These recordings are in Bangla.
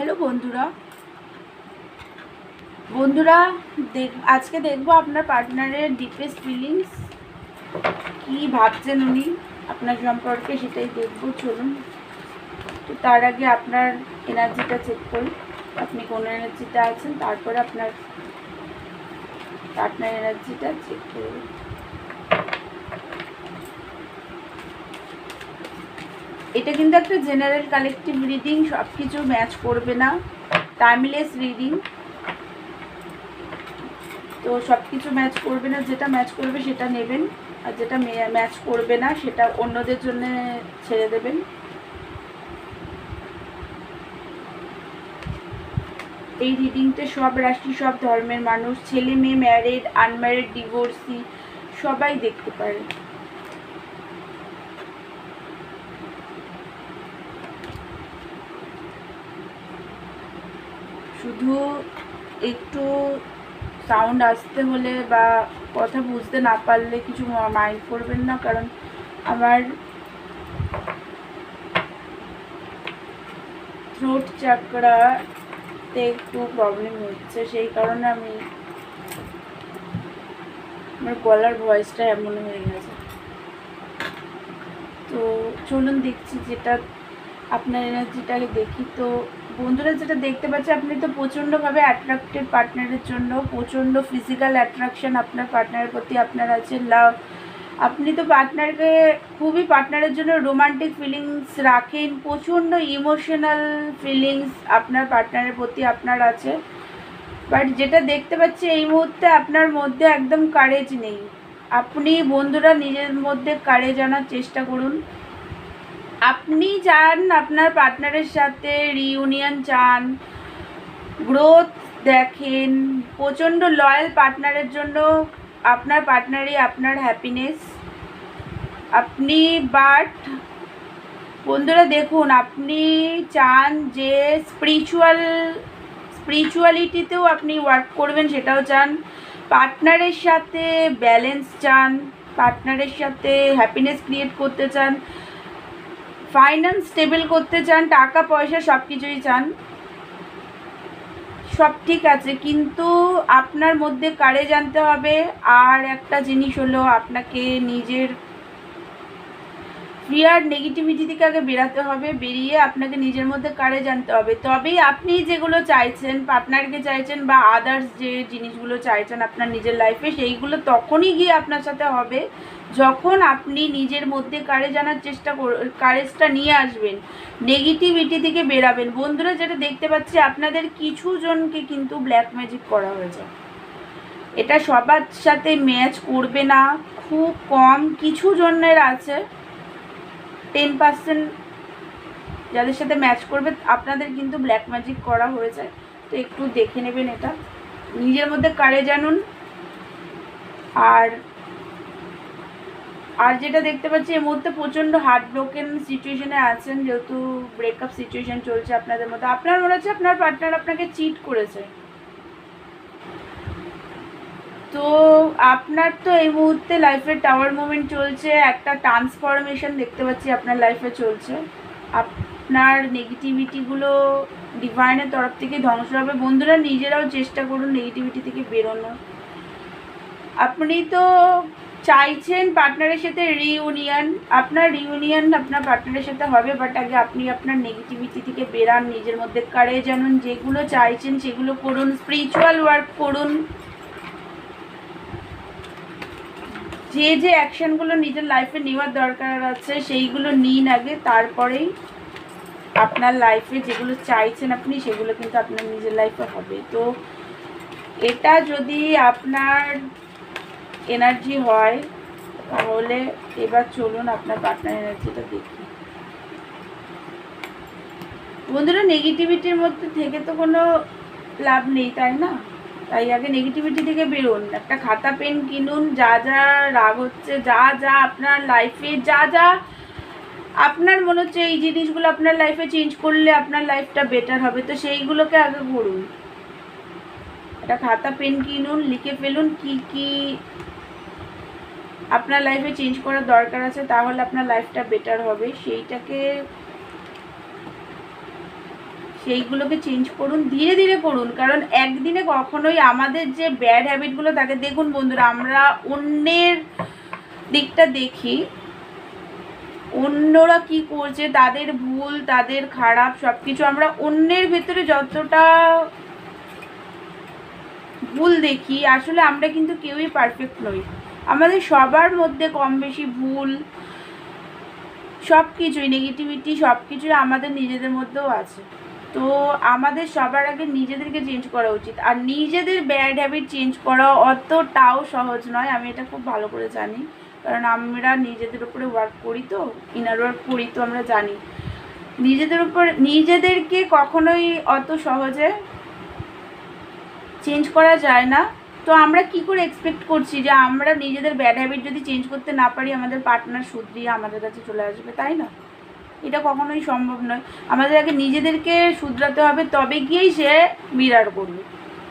হ্যালো বন্ধুরা। বন্ধুরা, দেখ, আজকে দেখব আপনার পার্টনারের ডিপেস্ট ফিলিংস কি ভাবছেন উনি? আপনার সম্পর্কে সেটাই দেখব, চলুন। তো তার আগে আপনার এনার্জিটা চেক করুন আপনি কোন এনার্জিতে আছেন? তারপরে আপনার পার্টনার এনার্জিটা চেক করুন এটা কিন্তু একটা জেনারেল কালেকটিভ রিডিং সব কিছু ম্যাচ করবে না। টাইমলেস রিডিং তো সব কিছু ম্যাচ করবে না, যেটা ম্যাচ করবে সেটা নেবেন, আর যেটা ম্যাচ করবে না, সেটা অন্যদের জন্য ছেড়ে দেবেন। এই রিডিংটা সব রাশি, সব ধর্মের মানুষ ছেলে মেয়ে ম্যারিড আনম্যারিড ডিভোর্সি সবাই দেখতে পারে। শুধু একটু সাউন্ড আসতে হলে বা কথা বুঝতে না পারলে কিছু মাইন্ড করবেন না, কারণ আমার থ্রোট চাকরাতে একটু প্রবলেম হচ্ছে। সেই কারণে আমি আমার গলার ভয়েসটা এমন হয়ে গেছে। তো চলুন দেখছি যেটা আপনার এনার্জিটাকে দেখি, তো বন্ধুরা, যেটা দেখতে পাচ্ছি আপনি তো প্রচণ্ডভাবে অ্যাট্রাক্টেড পার্টনারের জন্য, প্রচণ্ড ফিজিক্যাল অ্যাট্রাকশন আপনার পার্টনারের প্রতি আপনার আছে লাভ আপনি তো পার্টনারকে খুবই পার্টনারের জন্য রোমান্টিক ফিলিংস রাখেন, প্রচণ্ড ইমোশনাল ফিলিংস আপনার পার্টনারের প্রতি আপনার আছে। বাট যেটা দেখতে পাচ্ছি, এই মুহূর্তে আপনার মধ্যে একদম কারেজ নেই। আপনি বন্ধুরা, নিজের মধ্যে কারেজ আনার চেষ্টা করুন। আপনি চান আপনার পার্টনারের সাথে রিউনিয়ন চান গ্রোথ দেখেন, প্রচণ্ড লয়াল পার্টনারের জন্য আপনার পার্টনারই আপনার হ্যাপিনেস আপনি বাট বন্ধুরা দেখুন, আপনি চান যে স্পিরিচুয়াল স্পিরিচুয়ালিটিতেও আপনি ওয়ার্ক করবেন, সেটাও চান। পার্টনারের সাথে ব্যালেন্স চান পার্টনারের সাথে হ্যাপিনেস ক্রিয়েট করতে চান। ফাইন্যান্স স্টেবল করতে চান, টাকা, পয়সা সব কিছুই চান, সব ঠিক আছে, কিন্তু আপনার মধ্যে কারে জানতে হবে? আর একটা জিনিস হলো, আপনাকে নিজের ফিয়ার নেগেটিভিটি থেকে আগে বেরাতে হবে, বেরিয়ে আপনাকে নিজের মধ্যে কারে জানতে হবে। তবেই আপনি যেগুলো চাইছেন পার্টনারকে চাইছেন বা আদার্স যে জিনিসগুলো চাইছেন আপনার নিজের লাইফে সেইগুলো তখনই গিয়ে আপনার সাথে হবে। যখন আপনি নিজের মধ্যে কারে জানার চেষ্টা কারেজটা নিয়ে আসবেন নেগেটিভিটি থেকে বেরাবেন। বন্ধুরা, যেটা দেখতে পাচ্ছি, আপনাদের কিছু জনকে কিন্তু ব্ল্যাক ম্যাজিক করা হয়েছে। এটা সবার সাথে ম্যাচ করবে না, খুব কম কিছু জনের আছে। টেন পার্সেন্ট যাদের সাথে ম্যাচ করবে, আপনাদের কিন্তু ব্ল্যাক ম্যাজিক করা হয়ে যায় তো একটু দেখে নেবেন এটা। নিজের মধ্যে কারে জানুন। আর আর যেটা দেখতে পাচ্ছি, এই মুহূর্তে প্রচণ্ড হার্ট ব্রোকেন সিচুয়েশনে আছেন, যেহেতু ব্রেকআপ সিচুয়েশন চলছে আপনাদের মধ্যে। আপনার মনে হচ্ছে আপনার পার্টনার আপনাকে চিট করেছে। তো আপনার তো এই মুহূর্তে লাইফে টাওয়ার মুভমেন্ট চলছে, একটা ট্রান্সফরমেশন দেখতে পাচ্ছি আপনার লাইফে চলছে। আপনার নেগেটিভিটিগুলো ডিভাইনের তরফ থেকে ধ্বংস হবে বন্ধুরা, নিজেরাও চেষ্টা করুন নেগেটিভিটি থেকে বেরোনো আপনি তো চাইছেন পার্টনারের সাথে রিউনিয়ন আপনার রিউনিয়ন আপনার পার্টনারের সাথে হবে বাট আগে আপনি আপনার নেগেটিভিটি থেকে বেরান, নিজের মধ্যে কারে জানুন যেগুলো চাইছেন সেগুলো করুন স্পিরিচুয়াল ওয়ার্ক করুন। যে যে অ্যাকশানগুলো নিজের লাইফে নেওয়ার দরকার আছে, সেইগুলো নিন আগে, তারপরেই আপনার লাইফে যেগুলো চাইছেন আপনি, সেগুলো কিন্তু আপনার নিজের লাইফে হবে। তো এটা যদি আপনার এনার্জি হয়, তাহলে এবার চলুন আপনার পার্টনার এনার্জিটা দেখি। বন্ধুরা নেগেটিভিটির মধ্যে থেকে তো কোনো লাভ নেই, তাই না? তাই আগে নেগেটিভিটি থেকে বেরোন, একটা খাতা পেন কিনুন, যা যা রাগ হচ্ছে, যা যা আপনার লাইফে যা যা আপনার মনে হচ্ছে এই জিনিসগুলো আপনার লাইফে চেঞ্জ করলে আপনার লাইফটা বেটার হবে, তো সেইগুলোকে আগে করুন। একটা খাতা পেন কিনুন, লিখে ফেলুন কি কি আপনার লাইফে চেঞ্জ করার দরকার আছে, তাহলে আপনার লাইফটা বেটার হবে। সেইটাকে সেইগুলোকে চেঞ্জ করুন, ধীরে ধীরে করুন। কারণ একদিনে কখনোই আমাদের যে ব্যাড হ্যাবিটগুলো থাকে, দেখুন বন্ধুরা, আমরা অন্যের দিকটা দেখি, অন্যরা কি করছে, তাদের ভুল, তাদের খারাপ সব কিছু আমরা অন্যের ভেতরে যতটা ভুল দেখি, আসলে আমরা কিন্তু কেউই পারফেক্ট নই। আমাদের সবার মধ্যে কম বেশি ভুল সব কিছুই নেগেটিভিটি সব কিছুই আমাদের নিজেদের মধ্যেও আছে। তো আমাদের সবার আগে নিজেদেরকে চেঞ্জ করা উচিত। আর নিজেদের ব্যাড হ্যাবিট চেঞ্জ করা অতটাও সহজ নয়, আমি এটা খুব ভালো করে জানি। কারণ আমরা নিজেদের উপরে ওয়ার্ক করি তো ইনার ওয়ার্ক করি তো আমরা জানি। নিজেদের উপর, নিজেদেরকে কখনোই অত সহজে চেঞ্জ করা যায় না। তো আমরা কি করে এক্সপেক্ট করছি যে আমরা নিজেদের ব্যাড হ্যাবিট যদি চেঞ্জ করতে না পারি, আমাদের পার্টনার শুধরিয়ে আমাদের কাছে চলে আসবে, তাই না? এটা কখনোই সম্ভব নয়। আমাদের আগে নিজেদেরকে শুধরাতে হবে, তবে গিয়েই সে মিরার করবে।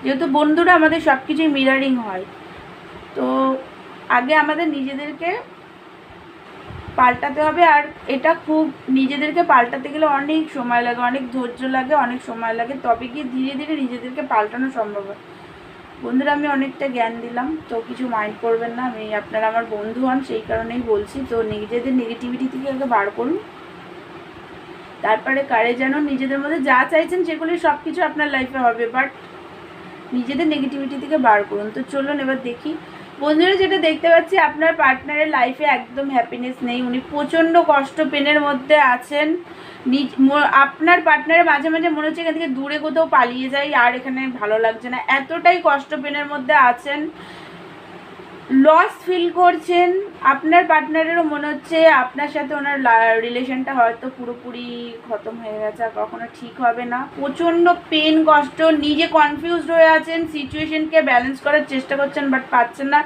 যেহেতু বন্ধুরা আমাদের সব কিছুই মিরারিং হয়। তো আগে আমাদের নিজেদেরকে পাল্টাতে হবে, আর এটা খুব নিজেদেরকে পাল্টাতে গেলে অনেক সময় লাগে, অনেক ধৈর্য লাগে, অনেক সময় লাগে। তবে গিয়ে ধীরে ধীরে নিজেদেরকে পাল্টানো সম্ভব হয়। বন্ধুরা, আমি অনেকটা জ্ঞান দিলাম, তো কিছু মাইন্ড করবেন না। আমি আপনারা আমার বন্ধু হন, সেই কারণেই বলছি। তো নিজেদের নেগেটিভিটি থেকে আগে বার করুন। তারপরে কারে যেন নিজেদের মধ্যে যা চাইছেন সেগুলি সব কিছু আপনার লাইফে হবে বাট নিজেদের নেগেটিভিটি থেকে বার করুন। তো চলুন এবার দেখি। বন্ধুরা, যেটা দেখতে পাচ্ছি, আপনার পার্টনারের লাইফে একদম হ্যাপিনেস নেই। উনি প্রচণ্ড কষ্ট পেনের মধ্যে আছেন। নিজ আপনার পার্টনারের মাঝে মাঝে মনে হচ্ছে এখান থেকে দূরে কোথাও পালিয়ে যাই, আর এখানে ভালো লাগছে না। এতটাই কষ্ট পেনের মধ্যে আছেন। লস ফিল করছেন, আপনার পার্টনারেরও মনে হচ্ছে আপনার সাথে ওনার রিলেশনটা হয়তো পুরোপুরি খতম হয়ে গেছে আর কখনো ঠিক হবে না। প্রচণ্ড পেন কষ্ট, নিজে কনফিউজড হয়ে আছেন সিচুয়েশনকে ব্যালেন্স করার চেষ্টা করছেন বাট পাচ্ছেন না।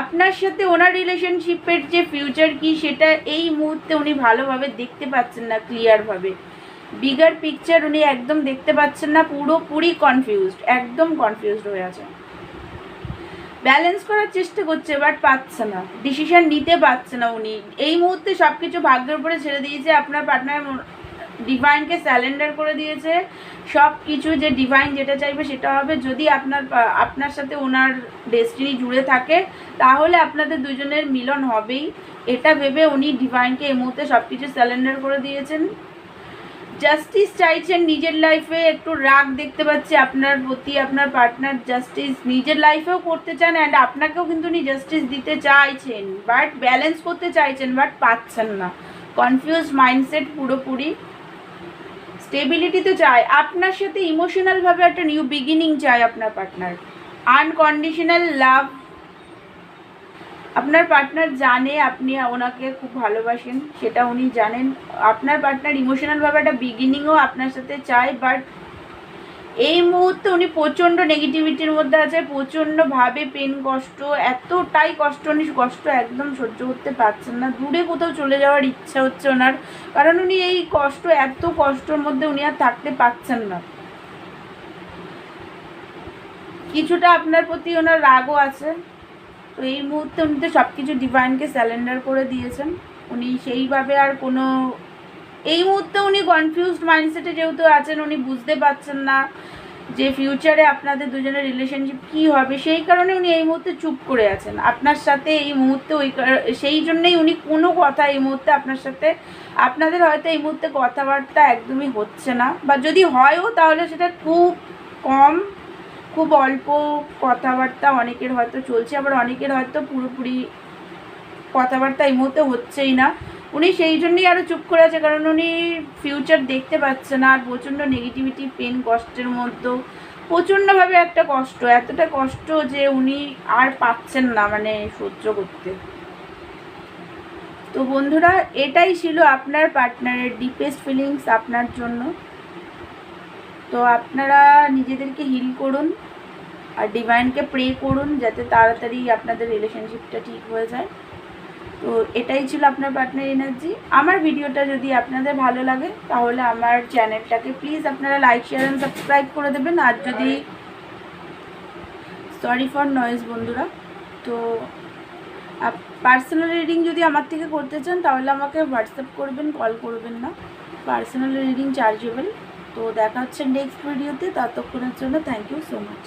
আপনার সাথে ওনার রিলেশনশিপের যে ফিউচার কি সেটা এই মুহূর্তে উনি ভালোভাবে দেখতে পাচ্ছেন না ক্লিয়ারভাবে বিগার পিকচার উনি একদম দেখতে পাচ্ছেন না, পুরোপুরি কনফিউজড একদম কনফিউজড হয়ে আছেন। ব্যালেন্স করার চেষ্টা করছে বাট পাচ্ছে না। ডিসিশন নিতে পারছে না উনি। এই মুহূর্তে সব কিছু ভাগ্যের উপরে ছেড়ে দিয়েছে। আপনার পার্টনার ডিভাইনকে স্যালেন্ডার করে দিয়েছে। সব কিছু যে ডিভাইন যেটা চাইবে সেটা হবে। যদি আপনার আপনার সাথে ওনার ডেস্টিনি জুড়ে থাকে, তাহলে আপনাদের দুজনের মিলন হবেই। এটা ভেবে উনি ডিভাইনকে এই মুহূর্তে সব কিছু স্যালেন্ডার করে দিয়েছেন। জাস্টিস চাইছেন নিজের লাইফে একটু রাগ দেখতে পাচ্ছি আপনার প্রতি, আপনার পার্টনার জাস্টিস নিজের লাইফেও করতে চান অ্যান্ড আপনাকেও কিন্তু উনি জাস্টিস দিতে চাইছেন। বাট ব্যালেন্স করতে চাইছেন বাট পাচ্ছেন না। কনফিউজ মাইন্ডসেট পুরোপুরি। স্টেবিলিটি তো চায় আপনার সাথে ইমোশনালভাবে একটা নিউ বিগিনিং চায় আপনার পার্টনার আনকন্ডিশনাল লাভ আপনার পার্টনার জানে আপনি ওনাকে খুব ভালোবাসেন, সেটা উনি জানেন। আপনার পার্টনার ইমোশনালভাবে একটা বিগিনিংও আপনার সাথে চায় বাট এই মুহূর্তে উনি প্রচণ্ড নেগেটিভিটির মধ্যে আছে প্রচণ্ডভাবে পেন কষ্ট, এতটাই কষ্ট উনি কষ্ট একদম সহ্য করতে পারছেন না। দূরে কোথাও চলে যাওয়ার ইচ্ছা হচ্ছে ওনার, কারণ উনি এই কষ্ট, এত কষ্টর মধ্যে উনি আর থাকতে পারছেন না। কিছুটা আপনার প্রতি ওনার রাগও আছে। তো এই মুহূর্তে উনি তো সব কিছু ডিভাইনকে স্যালেন্ডার করে দিয়েছেন। উনি সেইভাবে আর কোনো এই মুহূর্তে উনি কনফিউজড মাইন্ডসেটে যেহেতু আছেন, উনি বুঝতে পারছেন না যে ফিউচারে আপনাদের দুজনের রিলেশনশিপ কী হবে। সেই কারণে উনি এই মুহূর্তে চুপ করে আছেন। আপনার সাথে এই মুহূর্তে ওই সেই জন্যেই উনি কোনো কথা এই মুহূর্তে আপনার সাথে আপনাদের হয়তো এই মুহূর্তে কথাবার্তা একদমই হচ্ছে না। বা যদি হয়ও, তাহলে সেটা খুব কম খুব অল্প কথাবার্তা অনেকের হয়তো চলছে, আবার অনেকের হয়তো পুরোপুরি কথাবার্তা এই মুহূর্তে হচ্ছেই না। উনি সেই জন্যই আরও চুপ করে আছে, কারণ উনি ফিউচার দেখতে পাচ্ছে না, আর প্রচণ্ড নেগেটিভিটি পেন কষ্টের মধ্যেও প্রচণ্ডভাবে একটা কষ্ট, এতটা কষ্ট যে উনি আর পাচ্ছেন না মানে সহ্য করতে। তো বন্ধুরা, এটাই ছিল আপনার পার্টনারের ডিপেস্ট ফিলিংস আপনার জন্য। তো আপনারা নিজেদেরকে হিল করুন আর ডিভাইনকে প্রে করুন যাতে তাড়াতাড়ি আপনাদের রিলেশনশিপটা ঠিক হয়ে যায়। তো এটাই ছিল আপনার পার্টনার এনার্জি আমার ভিডিওটা যদি আপনাদের ভালো লাগে, তাহলে আমার চ্যানেলটাকে প্লিজ আপনারা লাইক শেয়ার অ্যান্ড সাবস্ক্রাইব করে দেবেন। আর যদি সরি ফর নয়েজ বন্ধুরা। তো পার্সোনাল রিডিং যদি আমার থেকে করতে চান, তাহলে আমাকে হোয়াটসঅ্যাপ করবেন কল করবেন না। পার্সোনাল রিডিং চার্জেবল তো দেখা হচ্ছে নেক্সট ভিডিওতে ততক্ষণের জন্য থ্যাংক ইউ সো মাচ